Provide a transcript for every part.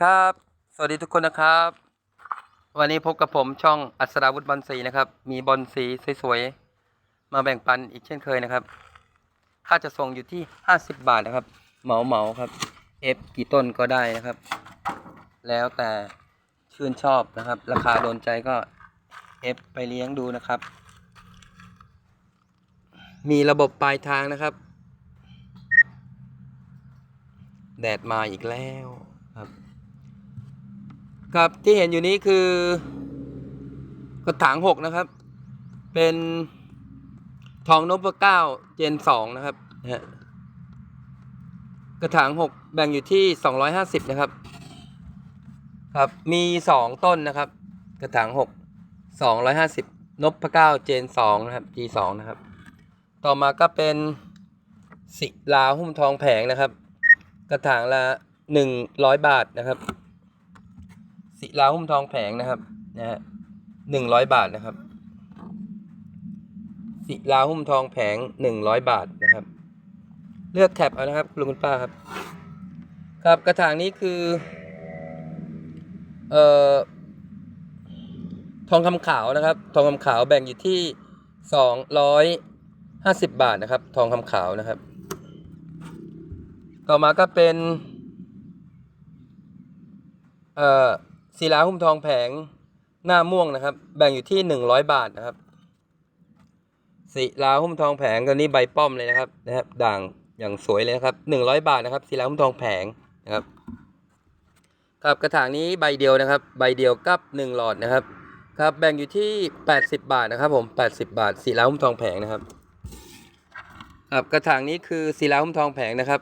ครับ สวัสดีทุกคนนะครับ วันนี้พบกับผมช่องอัศราวุธบอลสีนะครับ มีบอลสีสวยๆ มาแบ่งปันอีกเช่นเคยนะครับ ค่าจะส่งอยู่ที่ 50 บาทนะครับ เหมาเหมาครับ เอฟกี่ต้นก็ได้นะครับ แล้วแต่ชื่นชอบนะครับ ราคาโดนใจก็เอฟไปเลี้ยงดูนะครับ มีระบบปลายทางนะครับ แดดมาอีกแล้ว ครับที่เห็นอยู่นี้คือกระถางหกนะครับ เป็นทองนพเก้าเจนสองนะครับฮะกระถางหกแบ่งอยู่ที่สองร้อยห้าสิบนะครับ ครับมีสองต้นนะครับ กระถางหกสองร้อยห้าสิบนพเก้าเจนสองนะครับ G สองนะครับ ต่อมาก็เป็นศิลาหุ้มทองแผงนะครับ กระถางละหนึ่งร้อยบาทนะครับ ศิลาหุ้มทองแผงนะครับนะฮะหนึ่งร้อยบาทนะครับ ศิลาหุ้มทองแผงหนึ่งร้อยบาทนะครับ เลือกแท็บเอานะครับคุณลุงคุณป้าครับ ครับกระถางนี้คือ เอ่อทองคำขาวนะครับ ทองคำขาวแบ่งอยู่ที่สองร้อยห้าสิบบาทนะครับ ทองคำขาวนะครับ ต่อมาก็เป็น เอ่อ ศิลาหุ้มทองแผงหน้าม่วงนะครับ แบ่งอยู่ที่หนึ่งร้อยบาทนะครับศิลาหุ้มทองแผงตัวนี้ใบป้อมเลยนะครับนะครับ ด่างอย่างสวยเลยนะครับหนึ่งร้อยบาทนะครับศิลาหุ้มทองแผงนะครับครับกระถางนี้ใบเดียวนะครับ ใบเดียวกับหนึ่งหลอดนะครับ ครับแบ่งอยู่ที่แปดสิบบาทนะครับ ผมแปดสิบาทศิลาหุ้มทองแผงนะครับครับกระถางนี้คือศิลาหุ้มทองแผงนะครับ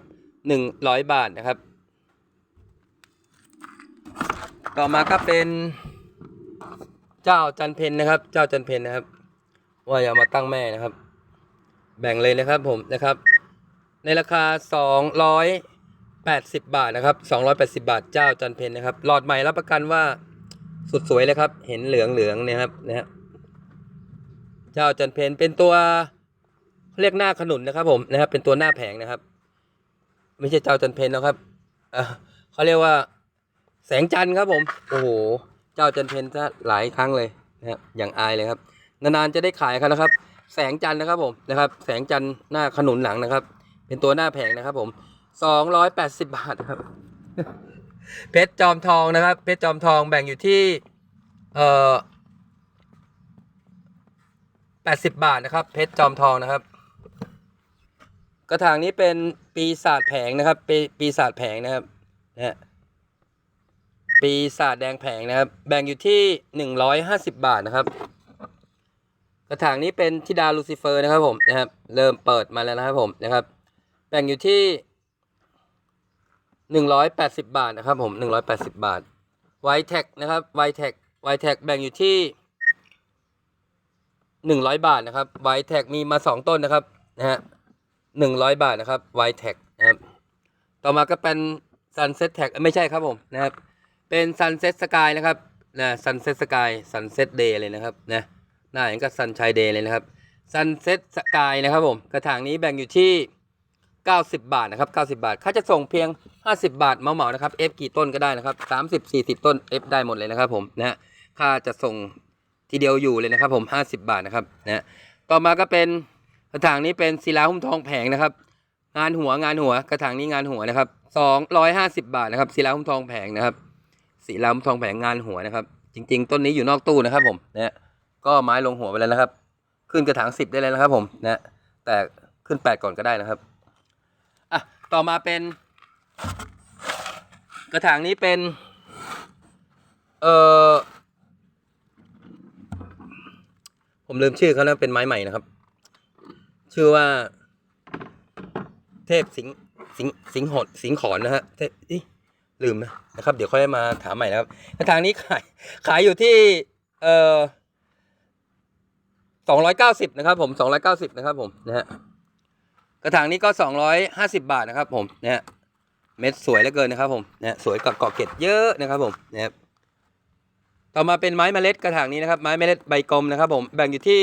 หนึ่งร้อยบาทนะครับ ต่อมาก็เป็น เจ้าจันเพนนะครับ เจ้าจันเพนนะครับ ว่าอย่ามาตั้งแม่นะครับ แบ่งเลยนะครับผมนะครับ ในราคา 280 บาทนะครับ 280 บาทเจ้าจันเพนนะครับ หลอดใหม่รับประกันว่าสุดสวยเลยครับ เห็นเหลืองเหลืองๆเนี่ยครับนะฮะเจ้าจันเพนเป็นตัวเรียกหน้าขนุนนะครับ ผมนะครับ เป็นตัวหน้าแผงนะครับ ไม่ใช่เจ้าจันเพนนะครับเขาเรียกว่า แสงจันทร์ครับผม โอ้โห เจ้าจันเพนจะหลายครั้งเลยนะครับ อย่างอายเลยครับ นานๆจะได้ขายครับนะครับ แสงจันทร์นะครับผมนะครับ แสงจันทร์หน้าขนุนหลังนะครับ เป็นตัวหน้าแผงนะครับผมสองร้อยแปดสิบบาทครับ เพชรจอมทองนะครับ เพชรจอมทองแบ่งอยู่ที่เอ่อแปดสิบบาทนะครับ เพชรจอมทองนะครับ กระถางนี้เป็นปีศาจแผงนะครับ ปีปีศาจแผงนะครับนะฮะ ปีศาจแดงแผงนะครับ แบ่งอยู่ที่หนึ่งร้อยห้าสิบบาทนะครับ กระถางนี้เป็นทิดาลูซิเฟอร์นะครับผมนะครับ เริ่มเปิดมาแล้วนะครับผมนะครับ แบ่งอยู่ที่หนึ่งร้อยแปดสิบบาทนะครับผมหนึ่งร้อยแปดสิบบาทไวแท็กนะครับไวแท็กไวแท็กแบ่งอยู่ที่หนึ่งร้อยบาทนะครับไวแท็กมีมาสองต้นนะครับนะฮะหนึ่งร้อยบาทนะครับไวแท็กนะครับ ต่อมาก็เป็น Sunset Tag ไม่ใช่ครับผมนะครับ เป็น Sunset Sky นะครับนะ Sunset Sky Sunset Day เลยนะครับนะหน้าอย่างกับ Sunshine Day เลยนะครับ Sunset Sky นะครับผมกระถางนี้แบ่งอยู่ที่ 90 บาทนะครับ90 บาท ค่าจะส่งเพียง 50 บาทเหมาๆนะครับ F กี่ต้นก็ได้นะครับ 30 40 ต้น F ได้หมดเลยนะครับผมนะฮะค่าจะส่งทีเดียวอยู่เลยนะครับผม 50 บาทนะครับนะฮะต่อมาก็เป็นกระถางนี้เป็นศิลาหุ้มทองแผงนะครับ งานหัวงานหัวกระถางนี้งานหัวนะครับสองร้อยห้าสิบาทนะครับศิลาหุ้มทองแผงนะครับ ศิลามทองแผงงานหัวนะครับ จริง ๆ ต้นนี้อยู่นอกตู้นะครับ ผมนะก็ไม้ลงหัวไปแล้วนะครับ ขึ้นกระถางสิบได้เลยนะครับ ผมนะแต่ขึ้นแปดก่อนก็ได้นะครับอะต่อมาเป็น กระถางนี้เป็น เออผมลืมชื่อเขาแล้วเป็นไม้ใหม่นะครับ ชื่อว่า เทพสิงสิงห์สิงหดสิงขอนนะฮะเทพอิ ลืมนะนะครับ เดี๋ยวค่อยมาถามใหม่นะครับกระถางนี้ขายขายอยู่ที่เอ่อสองร้อยเก้าสิบนะครับ ผมสองร้อยเก้าสิบนะครับ ผมนะฮะกระถางนี้ก็สองร้อยห้าสิบบาทนะครับ ผมนะฮะเม็ดสวยเหลือเกินนะครับ ผมนะฮะสวยกับเกาะเกร็ดเยอะนะครับ ผมนะครับต่อมาเป็นไม้เมล็ดกระถางนี้นะครับ ไม้เมล็ดใบกลมนะครับ ผมแบ่งอยู่ที่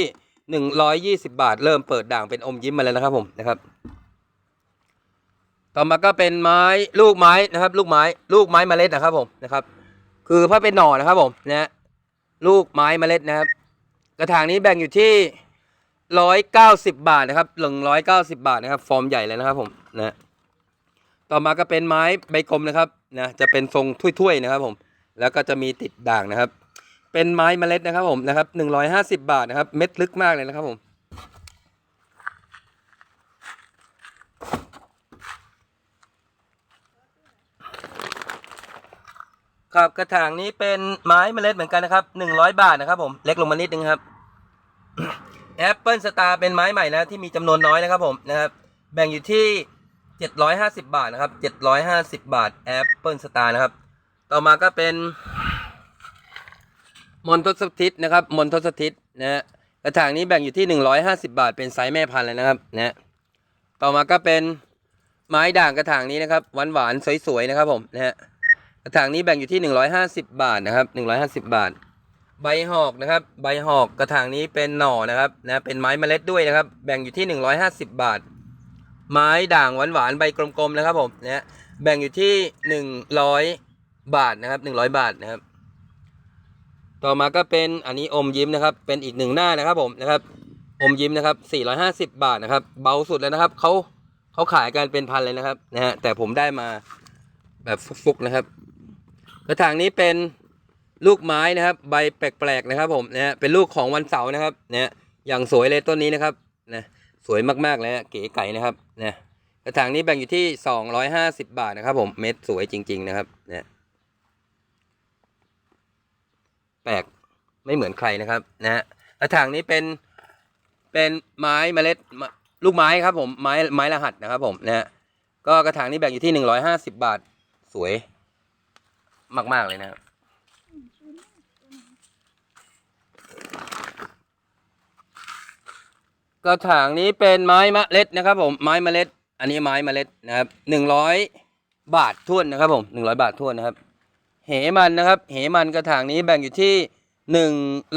หนึ่งร้อยยี่สิบาท เริ่มเปิดด่างเป็นอมยิ้มมาแล้วนะครับ ผมนะครับ ต่อมาก็เป็นไม้ลูกไม้นะครับ ลูกไม้ลูกไม้เมล็ดนะครับผมนะครับ คือถ้าเป็นหน่อนะครับผมนะฮะลูกไม้เมล็ดนะครับ กระถางนี้แบ่งอยู่ที่ร้อยเก้าสิบบาทนะครับหนึ่งร้อยเก้าสิบาทนะครับ ฟอร์มใหญ่เลยนะครับผมนะต่อมาก็เป็นไม้ใบกลมนะครับนะจะเป็นทรงถ้วยๆนะครับผม แล้วก็จะมีติดด่างนะครับ เป็นไม้เมล็ดนะครับผมนะครับหนึ่งร้อยห้าสิบาทนะครับ เม็ดลึกมากเลยนะครับผม ครับกระถางนี้เป็นไม้เมล็ดเหมือนกันนะครับหนึ่งร้อยบาทนะครับผมเล็กลงมานิดนึงครับแอปเปิลสตาร์เป็นไม้ใหม่นะที่มีจำนวนน้อยนะครับผมนะครับแบ่งอยู่ที่เจ็ดร้อยห้าสิบาทนะครับเจ็ดร้อยห้าสิบาทแอปเปิลสตาร์นะครับ ต่อมาก็เป็นมอนทสทิตนะครับมอนทสทิตนะฮะกระถางนี้แบ่งอยู่ที่หนึ่งร้อยห้าสิบาท เป็นไซส์แม่พันธุ์เลยนะครับนะต่อมาก็เป็นไม้ด่างกระถางนี้นะครับหวานหวานๆสวยๆนะครับผมนะฮะ ระถางนี้แบ่งอยู่ที่ 150 บาทนะครับ 150 บาท ใบหอกนะครับ ใบหอกกระถางนี้เป็นหน่อนะครับนะเป็นไม้เมล็ดด้วยนะครับ แบ่งอยู่ที่ 150 บาท ไม้ด่างหวานหวานๆใบกลมๆนะครับผมนะแบ่งอยู่ที่ 100 บาทนะครับ 100 บาทนะครับ ต่อมาก็เป็นอันนี้อมยิ้มนะครับ เป็นอีกหนึ่งหน้านะครับผมนะครับ อมยิ้มนะครับ 450 บาทนะครับ เบาสุดแล้วนะครับเขาเขาขายกันเป็นพันเลยนะครับนะฮะแต่ผมได้มาแบบฟุกๆนะครับ กระถางนี้เป็นลูกไม้นะครับ ใบแปลกๆนะครับผมนะฮะเป็นลูกของวันเสาร์นะครับนะฮะอย่างสวยเลยต้นนี้นะครับนะสวยมากๆเลยฮะเก๋ไก่นะครับนะกระถางนี้แบ่งอยู่ที่ 250 บาทนะครับ ผมเม็ดสวยจริง ๆ นะครับนะแปลกไม่เหมือนใครนะครับนะฮะกระถางนี้เป็นเป็นไม้เมล็ดลูกไม้ครับผมไม้ไม้รหัสนะครับผมนะฮะก็กระถางนี้แบ่งอยู่ที่ 150 บาทสวย มาก ๆ เลยนะครับกระถางนี้เป็นไม้มะเล็ดนะครับ ผมไม้มะเล็ด อันนี้ไม้มะเล็ดนะครับหนึ่งร้อยบาทท้วนนะครับ ผมหนึ่งร้อยบาทท้วนนะครับ เหมันนะครับ เหมันกระถางนี้แบ่งอยู่ที่หนึ่ง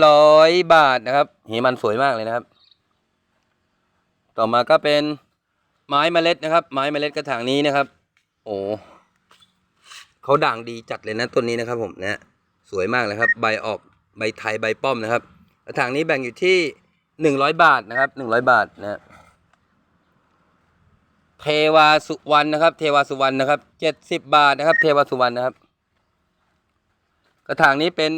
ร้อยบาทนะครับ เหมันสวยมากเลยนะครับ ต่อมาก็เป็นไม้มเมล็ดนะครับ ไม้มเมล็ดกระถางนี้นะครับ โอ้ เขาด่างดีจัดเลยนะต้นนี้นะครับผมนะสวยมากเลยครับ ใบออกใบไทยใบป้อมนะครับกระถางนี้แบ่งอยู่ที่หนึ่งร้อยบาทนะครับหนึ่งร้อยบาทนะเทวาสุวรรณนะครับ เทวาสุวรรณนะครับเจ็ดสิบบาทนะครับ เทวาสุวรรณนะครับ กระถางนี้เป็น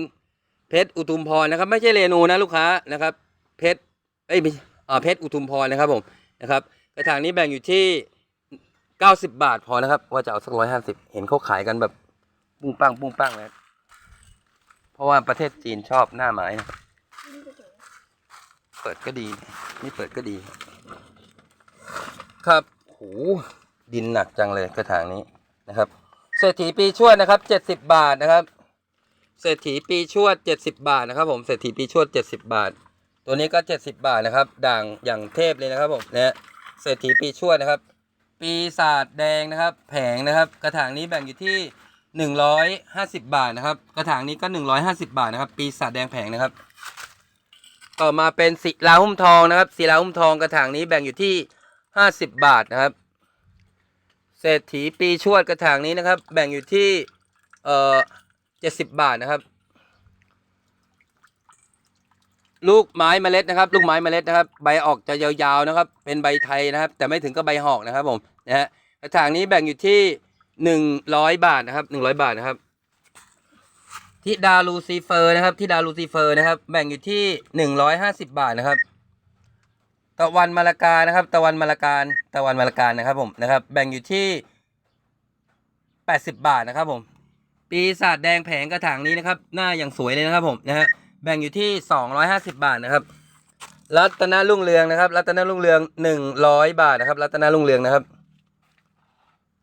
เพชรอุทุมพรนะครับ ไม่ใช่เรนูนะลูกค้านะครับ เพชรเอ้ยไอ่าเพชรอุทุมพรนะครับผมนะครับ กระถางนี้แบ่งอยู่ที่ เก้าสิบบาทพอนะครับ ว่าจะเอาสักร้อยห้าสิบเห็นเขาขายกันแบบปุ้งปังปุ้งปังเลยเพราะว่าประเทศจีนชอบหน้าไม้นะเปิดก็ดีนี่เปิดก็ดี ครับโหดินหนักจังเลยกระถางนี้นะครับ เศรษฐีปีชวดนะครับเจ็ดสิบบาทนะครับเศรษฐีปีชวดเจ็ดสิบบาทนะครับ ผมเศรษฐีปีชวดเจ็ดสิบบาท ตัวนี้ก็เจ็ดสิบบาทนะครับ ด่างอย่างเทพเลยนะครับผมนะฮะเศรษฐีปีชวดนะครับ ปีศาจแดงนะครับ แผงนะครับ กระถางนี้แบ่งอยู่ที่หนึ่งร้อยห้าสิบบาทนะครับ กระถางนี้ก็หนึ่งร้อยห้าสิบาทนะครับ ปีศาจแดงแผงนะครับ ต่อมาเป็นศิลาหุ้มทองนะครับศิลาหุ้มทองกระถางนี้แบ่งอยู่ที่ห้าสิบบาทนะครับเศรษฐีปีชวดกระถางนี้นะครับ แบ่งอยู่ที่เอ่อเจ็ดสิบบาทนะครับ ลูกไม้เมล็ดนะครับ ลูกไม้เมล็ดนะครับ ใบออกจะยาวๆนะครับ เป็นใบไทยนะครับ แต่ไม่ถึงกับใบหอกนะครับผมนะฮะกระถางนี้แบ่งอยู่ที่หนึ่งร้อยบาทนะครับหนึ่งร้อยบาทนะครับทิดาลูซิเฟอร์นะครับทิดาลูซิเฟอร์นะครับ แบ่งอยู่ที่หนึ่งร้อยห้าสิบบาทนะครับ ตะวันมาลากานะครับ ตะวันมาลากาตะวันมาลากานะครับผมนะครับ แบ่งอยู่ที่แปดสิบบาทนะครับผม ปีศาจแดงแผงกระถางนี้นะครับ หน้าอย่างสวยเลยนะครับผมนะฮะ แบ่งอยู่ที่สองร้อยห้าสิบาทนะครับ รัตนรุ่งเรืองนะครับ รัตนรุ่งเรืองหนึ่งร้อยบาทนะครับ รัตนรุ่งเรืองนะครับ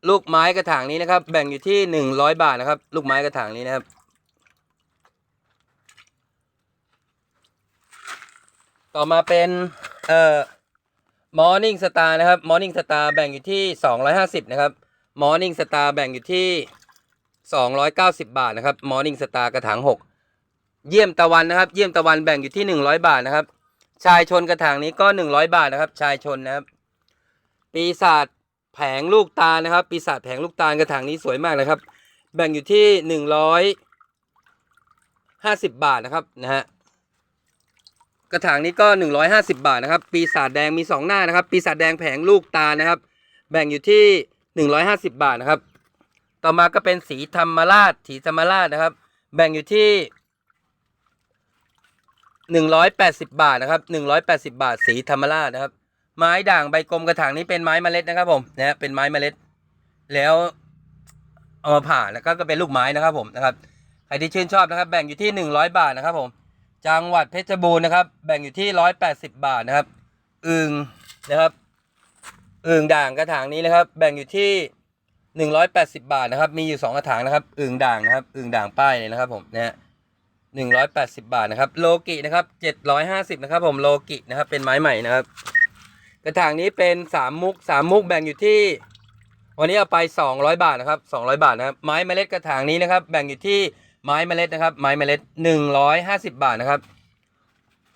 ลูกไม้กระถางนี้นะครับ แบ่งอยู่ที่หนึ่งร้อยบาทนะครับ ลูกไม้กระถางนี้นะครับ ต่อมาเป็นเอ่อ Morning Star นะครับ Morning Star แบ่งอยู่ที่สองร้อยห้าสิบนะครับ Morning Star แบ่งอยู่ที่สองร้อยเก้าสิบาทนะครับ Morning Star กระถางหก เยี่ยมตะวันนะครับ เยี่ยมตะวันแบ่งอยู่ที่หนึ่งร้อยบาทนะครับ ชายชนกระถางนี้ก็หนึ่งร้อยบาทนะครับ ชายชนนะครับ ปีศาจแผงลูกตานะครับ ปีศาจแผงลูกตาลกระถางนี้สวยมากนะครับ แบ่งอยู่ที่หนึ่งร้อยห้าสิบบาทนะครับนะฮะกระถางนี้ก็หนึ่งร้อยห้าสิบาทนะครับ ปีศาจแดงมีสองหน้านะครับ ปีศาจแดงแผงลูกตานะครับ แบ่งอยู่ที่หนึ่งร้อยห้าสิบาทนะครับ ต่อมาก็เป็นสีธรรมราชสีธรรมราชนะครับ แบ่งอยู่ที่ หนึ่งร้อยแปดสิบาทนะครับหนึ่งร้อยแปดสิบาทสีธรรมราชนะครับ ไม้ด่างใบกลมกระถางนี้เป็นไม้เมล็ดนะครับผมนะฮะเป็นไม้เมล็ด แล้วเอามาผ่าแล้วก็ก็เป็นลูกไม้นะครับผมนะครับใครที่ชื่นชอบนะครับ แบ่งอยู่ที่หนึ่งร้อยบาทนะครับผมจังหวัดเพชรบูรณ์นะครับ แบ่งอยู่ที่ร้อยแปดสิบาทนะครับอึ่งนะครับอึ่งด่างกระถางนี้นะครับ แบ่งอยู่ที่หนึ่งร้อยแปดสิบาทนะครับ มีอยู่สองกระถางนะครับอึ่งด่างนะครับอึ่งด่างป้ายเลยนะครับผมนะฮะ หนึ่งร้อยแปดสิบาทนะครับโลกินะครับเจ็ดร้อยห้าสิบนะครับผมโลกินะครับเป็นไม้ใหม่นะครับ กระถางนี้เป็นสามมุกสามมุกแบ่งอยู่ที่ วันนี้เอาไปสองร้อยบาทนะครับสองร้อยบาทนะครับไม้เมล็ดกระถางนี้นะครับ แบ่งอยู่ที่ไม้เมล็ดนะครับ ไม้เมล็ดหนึ่งร้อยห้าสิบาทนะครับ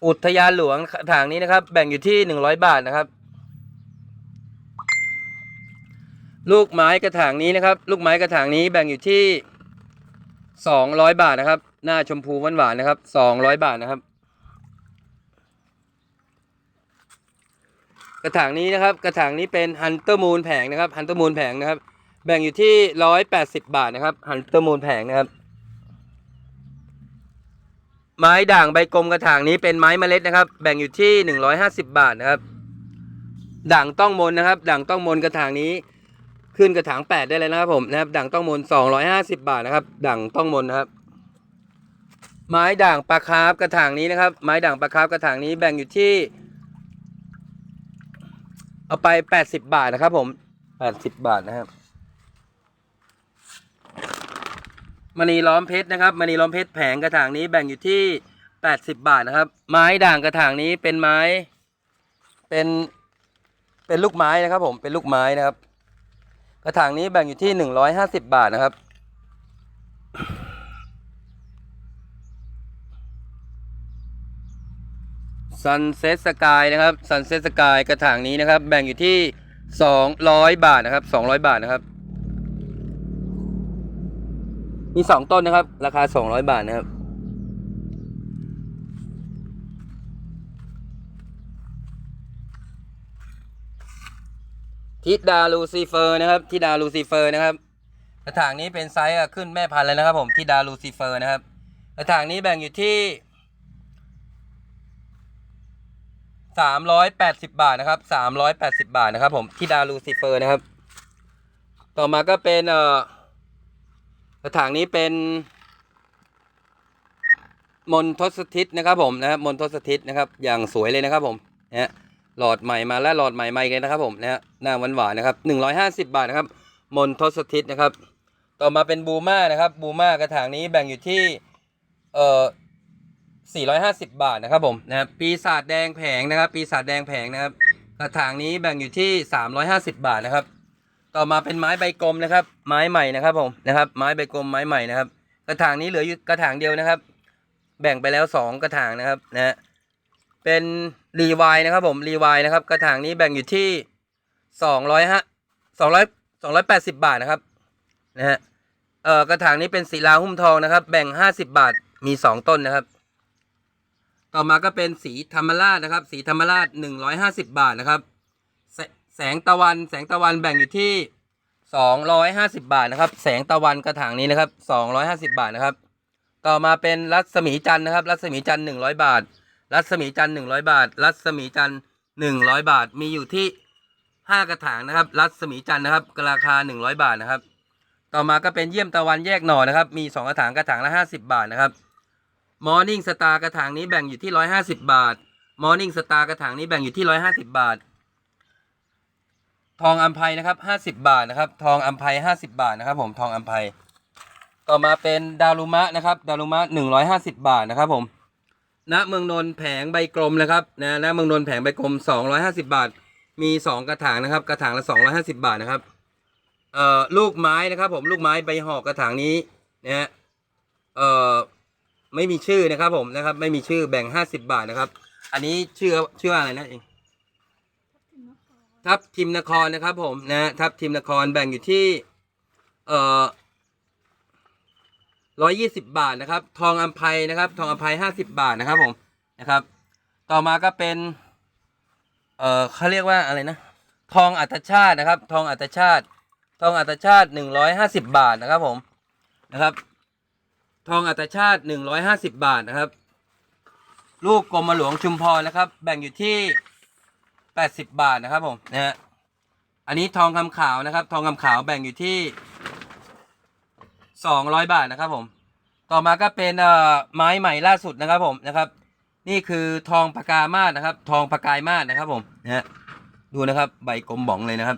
อุทยานหลวงกระถางนี้นะครับ แบ่งอยู่ที่หนึ่งร้อยบาทนะครับ ลูกไม้กระถางนี้นะครับ ลูกไม้กระถางนี้แบ่งอยู่ที่ สองร้อยบาทนะครับ หน้าชมพูหวานหวานนะครับสองร้อยบาทนะครับ กระถางนี้นะครับ กระถางนี้เป็นฮันเตอร์มูนแผงนะครับฮันเตอร์มูนแผงนะครับ แบ่งอยู่ที่ร้อยแปดสิบบาทนะครับฮันเตอร์มูนแผงนะครับ ไม้ด่างใบกลมกระถางนี้เป็นไม้เมล็ดนะครับ แบ่งอยู่ที่หนึ่งร้อยห้าสิบบาทนะครับ ด่างต้องมนนะครับ ด่างต้องมนกระถางนี้ ขึ้นกระถางแปดได้เลยนะครับผมนะครับ ด่างต้องมนสองร้อยห้าสิบบาทนะครับ ด่างต้องมนนะครับ ไม้ด่างปลาคาร์ฟกระถางนี้นะครับ ไม้ด่างปลาคาร์ฟกระถางนี้แบ่งอยู่ที่ เอาไปแปดสิบบาทนะครับ ผมแปดสิบบาทนะครับมณีล้อมเพชรนะครับมณีล้อมเพชรแผงกระถางนี้แบ่งอยู่ที่แปดสิบบาทนะครับ ไม้ด่างกระถางนี้เป็นไม้ เป็นเป็นลูกไม้นะครับ ผมเป็นลูกไม้นะครับ กระถางนี้แบ่งอยู่ที่หนึ่งร้อยห้าสิบบาทนะครับ ซันเซ็ตสกายนะครับ ซันเซ็ตสกายกระถางนี้นะครับ แบ่งอยู่ที่สองร้อยบาทนะครับสองร้อยบาทนะครับ มีสองต้นนะครับ ราคาสองร้อยบาทนะครับ ทิดาลูซิเฟอร์นะครับทิดาลูซิเฟอร์นะครับกระถางนี้เป็นไซส์ขึ้นแม่พันธุ์เลยนะครับผมทิดาลูซิเฟอร์นะครับกระถางนี้แบ่งอยู่ที่สามร้อยแปดสิบาทนะครับสามร้อยแปดสิบาทนะครับผมที่ดาลูซิเฟอร์นะครับ ต่อมาก็เป็นเอ่อกระถางนี้เป็นมนทศทิศนะครับผมนะครับมนทศทิศนะครับ อย่างสวยเลยนะครับผมนะฮะ หลอดใหม่มาแล้วหลอดใหม่มาอีกเลยนะครับผมนะฮะหน้าหวานหวานนะครับหนึ่งร้อยห้าสิบบาทนะครับมนทศทิศนะครับ ต่อมาเป็นบูม่านะครับบูม่ากระถางนี้แบ่งอยู่ที่เอ่อ450บาทนะครับผมนะครับปีศาจแดงแผงนะครับ ปีศาจแดงแผงนะครับ กระถางนี้แบ่งอยู่ที่350บาทนะครับ ต่อมาเป็นไม้ใบกลมนะครับ ไม้ใหม่นะครับผมนะครับ ไม้ใบกลมไม้ใหม่นะครับ กระถางนี้เหลืออยู่กระถางเดียวนะครับ แบ่งไปแล้ว2กระถางนะครับนะฮะเป็น รีวายนะครับผมรีวายนะครับ กระถางนี้แบ่งอยู่ที่200ฮะ200 280บาทนะครับนะฮะเอ่อกระถางนี้เป็นศิลาหุ้มทองนะครับ แบ่ง50บาทมี2ต้นนะครับ ต่อมาก็เป็นสีธรรมราชนะครับ สีธรรมราชหนึ่งร้อยห้าสิบาทนะครับแสแสงตะวันแสงตะวันแบ่งอยู่ที่สองร้อยห้าสิบาทนะครับ แสงตะวันกระถางนี้นะครับสองร้อยห้าสิบาทนะครับ ต่อมาเป็นรัศมีจันทร์นะครับ รัศมีจันทร์หนึ่งร้อยบาท รัศมีจันทร์หนึ่งร้อยบาท รัศมีจันทร์หนึ่งร้อยบาท มีอยู่ที่ห้ากระถางนะครับ รัศมีจันทร์นะครับ ราคาหนึ่งร้อยบาทนะครับ ต่อมาก็เป็นเยี่ยมตะวันแยกหน่อนะครับ มีสองกระถางกระถางละห้าสิบาทนะครับ มอร์นิ่งสตาร์กระถางนี้แบ่งอยู่ที่ร้อยห้าสิบาท มอร์นิ่งสตาร์กระถางนี้แบ่งอยู่ที่ร้อยห้าสิบาท ทองอัมไพนะครับห้าสิบาทนะครับ ทองอัมไพห้าสิบาทนะครับ ผม ทองอัมไพต่อมาเป็นดารุมะนะครับ ดารุมะหนึ่งร้อยห้าสิบาทนะครับผม ณเมืองนนท์แผงใบกลมนะครับนะณเมืองนนท์แผงใบกลมสองร้อยห้าสิบาท มีสองกระถางนะครับ กระถางละสองร้อยห้าสิบาทนะครับเอ่อลูกไม้นะครับ ผมลูกไม้ใบหอกกระถางนี้นะฮะเอ่อไม่มีชื่อนะครับ ผมนะครับ ไม่มีชื่อแบ่งห้าสิบาทนะครับ อันนี้ชื่อชื่ออะไรนะเองทับทิมนครนะครับ ผมนะทับทิมนครแบ่งอยู่ที่ เอ่อ ร้อยยี่สิบบาทนะครับ ทองอัมไพนะครับ ทองอัมไพห้าสิบบาทนะครับผมนะครับ ต่อมาก็เป็น เอ่อเขาเรียกว่าอะไรนะ ทองอัตชาตินะครับ ทองอัตชาติ ทองอัตชาติหนึ่งร้อยห้าสิบบาทนะครับผมนะครับ ทองอัตชาติหนึ่งร้อยห้าสิบบาทนะครับลูกกรมหลวงชุมพรนะครับ แบ่งอยู่ที่แปดสิบบาทนะครับผมนะฮะอันนี้ทองคำขาวนะครับ ทองคำขาวแบ่งอยู่ที่ สองร้อยบาทนะครับผม ต่อมาก็เป็นเอ่อไม้ใหม่ล่าสุดนะครับผมนะครับ นี่คือทองปากกามาศนะครับ ทองปากกายมาศนะครับผมนะฮะดูนะครับใบกลมบ่องเลยนะครับ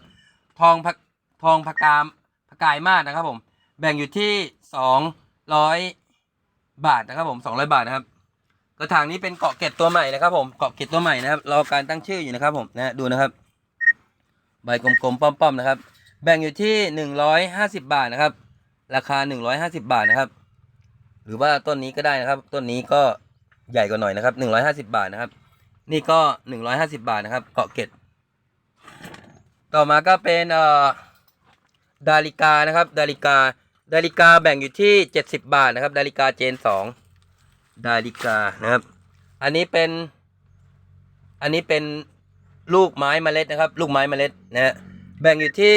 ทองพักทองปากกามปากกายมาศนะครับผม แบ่งอยู่ที่สองร้อยบาทนะครับผมสองร้อยบาทนะครับกระถางนี้เป็นเกาะเกร็ดตัวใหม่นะครับผมเกาะเกร็ดตัวใหม่นะครับรอการตั้งชื่ออยู่นะครับผมนะดูนะครับ ใบกลมๆป้อมๆนะครับ แบ่งอยู่ที่หนึ่งร้อยห้าสิบาทนะครับ ราคาหนึ่งร้อยห้าสิบาทนะครับ หรือว่าต้นนี้ก็ได้นะครับ ต้นนี้ก็ใหญ่กว่าหน่อยนะครับหนึ่งร้อยห้าสิบาทนะครับ นี่ก็หนึ่งร้อยห้าสิบาทนะครับ เกาะเกร็ดต่อมาก็เป็นเอ่อดาริกานะครับดาริกาดาริกาแบ่งอยู่ที่เจ็ดสิบาทนะครับดาริกาเจนสองดาริกานะครับ อันนี้เป็น อันนี้เป็นลูกไม้เมล็ดนะครับ ลูกไม้เมล็ดนะฮะแบ่งอยู่ที่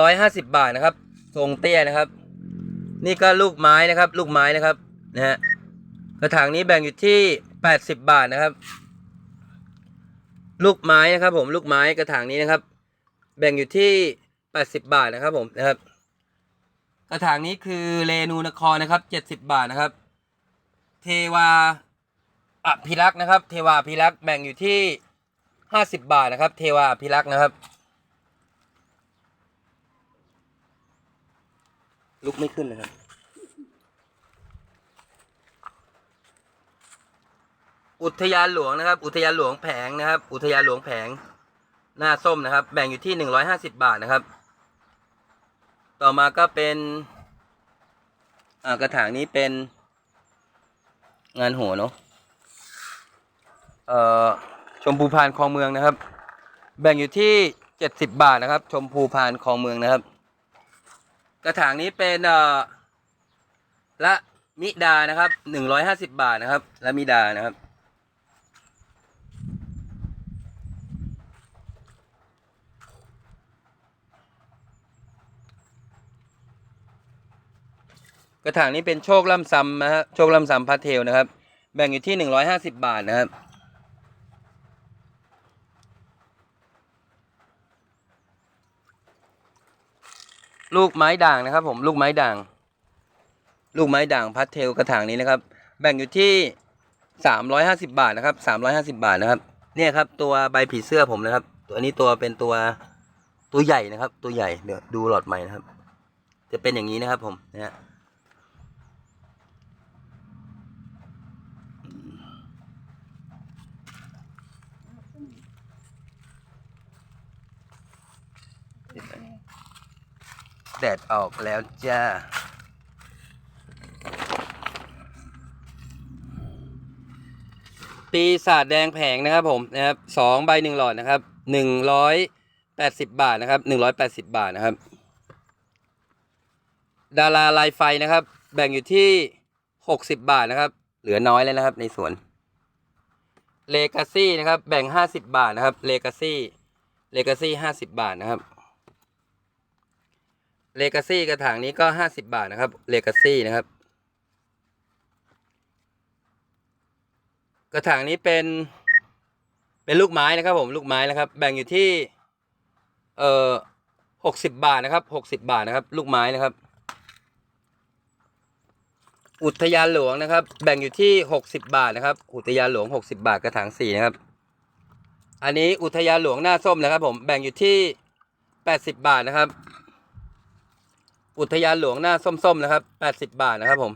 ร้อยห้าสิบบาทนะครับ ทรงเตี้ยนะครับ นี่ก็ลูกไม้นะครับ ลูกไม้นะครับนะฮะกระถางนี้แบ่งอยู่ที่แปดสิบบาทนะครับ ลูกไม้นะครับ ผมลูกไม้กระถางนี้นะครับ แบ่งอยู่ที่แปดสิบบาทนะครับ ผมนะครับ กระถางนี้คือเรนูนครนะครับเจ็ดสิบบาทนะครับ เทวาอภิรักษ์นะครับ เทวาอภิรักษ์แบ่งอยู่ที่ห้าสิบบาทนะครับ เทวาอภิรักษ์นะครับ ลุกไม่ขึ้นเลยครับ อุทยานหลวงนะครับ อุทยานหลวงแผงนะครับ อุทยานหลวงแผง หน้าส้มนะครับ แบ่งอยู่ที่หนึ่งร้อยห้าสิบบาทนะครับ ต่อมาก็เป็นอ่ากระถางนี้เป็น งานหัวเนาะเอ่อชมพูพานคลองเมืองนะครับ แบ่งอยู่ที่เจ็ดสิบบาทนะครับ ชมพูพานคลองเมืองนะครับ กระถางนี้เป็นเอ่อละมิดานะครับหนึ่งร้อยห้าสิบบาทนะครับละมิดานะครับ กระถางนี้เป็นโชคล่ำซำนะฮะโชคล่ำซำพาสเทลนะครับ แบ่งอยู่ที่หนึ่งร้อยห้าสิบบาทนะครับ ลูกไม้ด่างนะครับผมลูกไม้ด่าง ลูกไม้ด่างพัดเทลกระถางนี้นะครับ แบ่งอยู่ที่สามร้อยห้าสิบาทนะครับสามร้อยห้าสิบาทนะครับ เนี่ยครับ ตัวใบผีเสื้อผมนะครับ ตัวนี้ตัวเป็นตัวตัวใหญ่นะครับ ตัวใหญ่เดี๋ยวดูหลอดใหม่นะครับ จะเป็นอย่างนี้นะครับผมนะฮะ แดดออกแล้วจ้า ปีศาจแดงแผงนะครับผมนะครับสองใบหนึ่งหลอดนะครับหนึ่งร้อยแปดสิบบาทนะครับหนึ่งร้อยแปดสิบบาทนะครับ ดาราลายไฟนะครับ แบ่งอยู่ที่หกสิบบาทนะครับ เหลือน้อยแล้วนะครับในสวนเลกาซี่นะครับ แบ่งห้าสิบบาทนะครับเลกาซี่เลกาซี่ห้าสิบบาทนะครับ เลกาซี่กระถางนี้ก็ห้าสิบบาทนะครับเลกาซี่นะครับ กระถางนี้เป็น เป็นลูกไม้นะครับ ผมลูกไม้นะครับ แบ่งอยู่ที่ เอ่อหกสิบบาทนะครับหกสิบาทนะครับ ลูกไม้นะครับ อุทยานหลวงนะครับ แบ่งอยู่ที่หกสิบาทนะครับ อุทยานหลวงหกสิบาทกระถางสี่นะครับ อันนี้อุทยานหลวงหน้าส้มนะครับ ผมแบ่งอยู่ที่แปดสิบาทนะครับ อุทยานหลวงหน้าส้มๆนะครับแปดสิบาทนะครับผม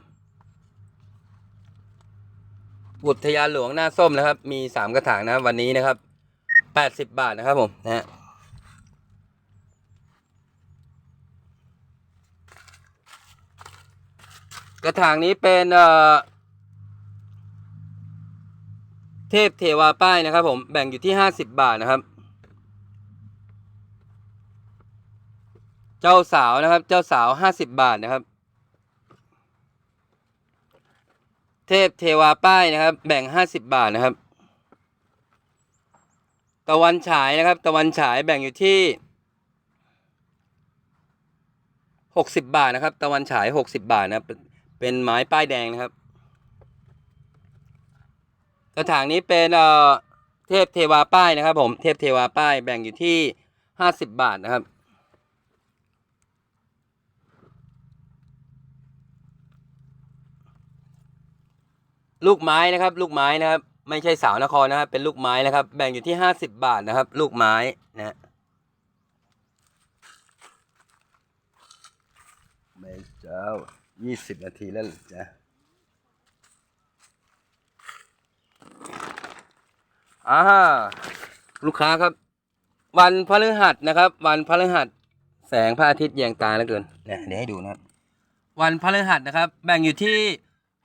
อุทยานหลวงหน้าส้มนะครับ มีสามกระถางนะครับวันนี้นะครับแปดสิบบาทนะครับผมนะฮะกระถางนี้เป็นเอ่อเทพเทวาป้ายนะครับผมแบ่งอยู่ที่ห้าสิบบาทนะครับ เจ้าสาวนะครับ เจ้าสาวห้าสิบบาทนะครับ เทพเทวาป้ายนะครับ แบ่งห้าสิบบาทนะครับ ตะวันฉายนะครับ ตะวันฉายแบ่งอยู่ที่หกสิบบาทนะครับ ตะวันฉายหกสิบาทนะครับเป็นเป็นไม้ป้ายแดงนะครับ กระถางนี้เป็นเอ่อเทพเทวาป้ายนะครับ ผม เทพเทวาป้ายแบ่งอยู่ที่ห้าสิบบาทนะครับ ลูกไม้นะครับ ลูกไม้นะครับ ไม่ใช่สาวนครนะครับ เป็นลูกไม้นะครับ แบ่งอยู่ที่ห้าสิบบาทนะครับ ลูกไม้นะฮะแม่เจ้ายี่สิบนาทีแล้วเหรอจ้ะอ่าลูกค้าครับ วันพฤหัสนะครับ วันพฤหัส แสงพระอาทิตย์แยงตาเหลือเกินเนี่ยเดี๋ยวให้ดูนะครับ วันพฤหัสนะครับ แบ่งอยู่ที่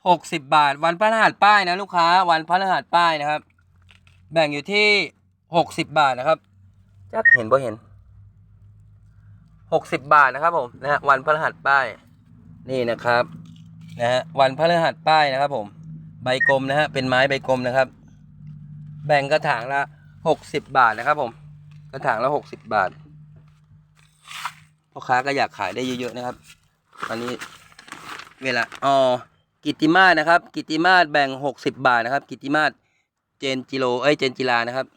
หกสิบบาท วันพฤหัสป้ายนะลูกค้า วันพฤหัสป้ายนะครับ แบ่งอยู่ที่หกสิบบาทนะครับจักเห็นบ่เห็นหกสิบบาทนะครับผมนะฮะวันพฤหัสป้ายนี่นะครับนะฮะวันพฤหัสป้ายนะครับผม ใบกลมนะฮะเป็นไม้ใบกลมนะครับ แบ่งกระถางละหกสิบบาทนะครับ ผม กระถางละหกสิบบาทพ่อค้าก็อยากขายได้เยอะๆนะครับ ตอนนี้เวลาอ๋อ กิติมาศนะครับ กิติมาศแบ่งหกสิบบาทนะครับ กิติมาศเจนจิโรเอ้ยเจนจิลานะครับ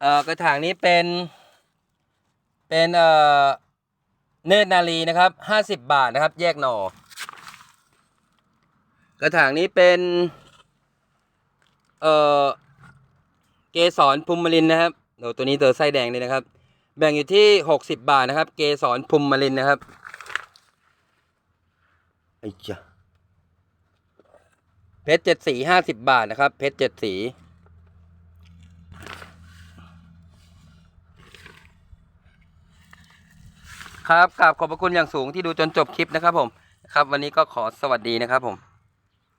เอ่อกระถางนี้เป็น เป็นเอ่อเนตรนารีนะครับห้าสิบบาทนะครับ แยกหน่อ กระถางนี้เป็นเอ่อเกสรพุมมลินนะครับเดี๋ยวตัวนี้ตัวไส้แดงเลยนะครับ แบ่งอยู่ที่หกสิบบาทนะครับ เกสรพุมมลินนะครับไอ้จ้ะ เพชรเจ็ดสีห้าสิบบาทนะครับ เพชรเจ็ดสีครับกราบขอบพระคุณอย่างสูงที่ดูจนจบคลิปนะครับผม ครับ วันนี้ก็ขอสวัสดีนะครับผม